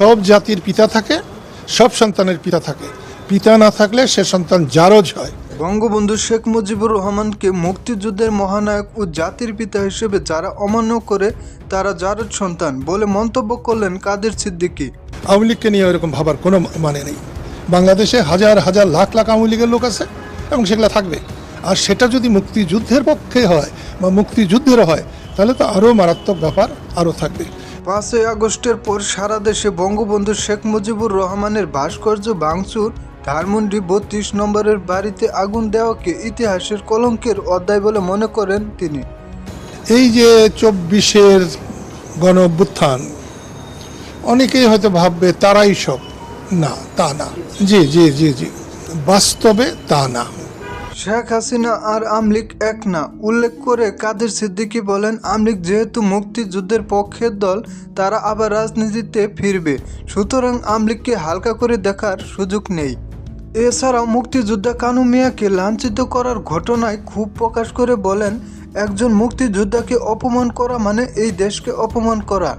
সব জাতির পিতা থাকে সব সন্তানের পিতা থাকে। পিতা না থাকলে সে সন্তান জারজ হয়। বঙ্গবন্ধু শেখ মুজিবুর রহমানকে মুক্তিযুদ্ধের মহানায়ক ও জাতির পিতা হিসেবে যারা অমান্য করে তারা জারজ সন্তান বলে মন্তব্য করলেন কাদের সিদ্দিকী। আওয়ামী লীগকে নিয়ে এরকম ভাবার কোনো মানে নেই। বাংলাদেশে হাজার হাজার লাখ লাখ আওয়ামী লীগের লোক আছে এবং সেগুলো থাকবে। আর সেটা যদি মুক্তিযুদ্ধের পক্ষে হয় বা মুক্তিযুদ্ধের হয় তাহলে তো আরও মারাত্মক ব্যাপার আরও থাকবে। পাঁচই আগস্টের পর সারা দেশে বঙ্গবন্ধু শেখ মুজিবুর রহমানের ভাস্কর্য ভাঙচুর, ধানমন্ডি বত্রিশ নম্বরের বাড়িতে আগুন দেওয়াকে ইতিহাসের কলঙ্কের অধ্যায় বলে মনে করেন তিনি। এই যে চব্বিশের গণ অনেকেই হয়তো ভাববে তারাই সব। না, তা না। জি জি জি জি। বাস্তবে তা না। শেখ হাসিনা আর আমলিক এক না। উল্লেখ করে কাদের সিদ্দিকী বলেন, আমলিক যেহেতু মুক্তিযুদ্ধের পক্ষের দল, তারা আবার রাজনীতিতে ফিরবে। সুতরাং আমলিককে হালকা করে দেখার সুযোগ নেই। এছাড়াও মুক্তিযোদ্ধা কানু মিয়াকে লাঞ্ছিত করার ঘটনায় খুব প্রকাশ করে বলেন, একজন মুক্তিযোদ্ধাকে অপমান করা মানে এই দেশকে অপমান করা।